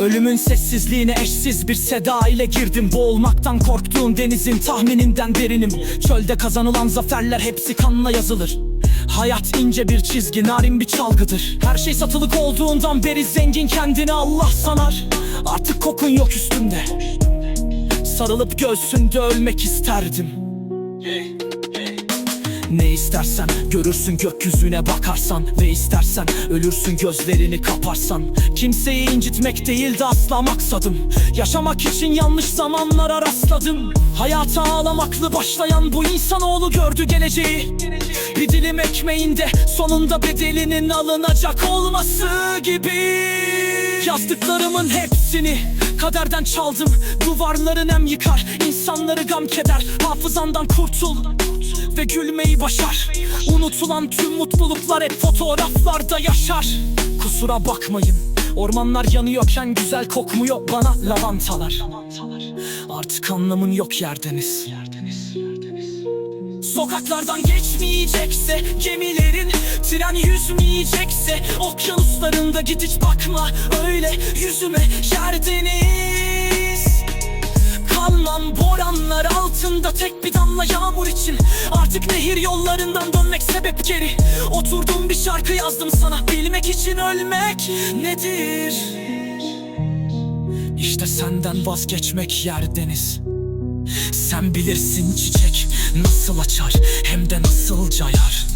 Ölümün sessizliğine eşsiz bir seda ile girdim. Boğulmaktan korktuğum denizin tahmininden derinim. Çölde kazanılan zaferler hepsi kanla yazılır Hayat ince bir çizgi, narin bir çalgıdır. Her şey satılık olduğundan beri zengin kendini Allah sanar. Artık kokun yok üstümde. Sarılıp göğsünde ölmek isterdim. Yeah. Ne istersen görürsün gökyüzüne bakarsan. Ve istersen ölürsün gözlerini kaparsan. Kimseyi incitmek değildi asla maksadım Yaşamak için yanlış zamanlara rastladım. Hayata ağlamaklı başlayan bu insanoğlu gördü geleceği. Bir dilim ekmeğinde sonunda bedelinin alınacak olması gibi. Yazdıklarımın hepsini kaderden çaldım. Duvarları nem yıkar, insanları gam keder. Hafızandan kurtul ve gülmeyi başar. Unutulan tüm mutluluklar hep fotoğraflarda yaşar. Kusura bakmayın Ormanlar yanıyorken güzel kokmuyor bana. Lavantalar. Artık anlamın yok yerdeniz. Sokaklardan geçmeyecekse gemilerin Tren yüzmeyecekse Okyanuslarında git hiç bakma öyle yüzüme. Yerdeniz altında tek bir damla yağmur için. Artık nehir yollarından dönmek sebep geri. Oturdum bir şarkı yazdım sana. Bilmek için ölmek nedir? İşte senden vazgeçmek yer deniz. Sen bilirsin çiçek nasıl açar hem de nasıl cayar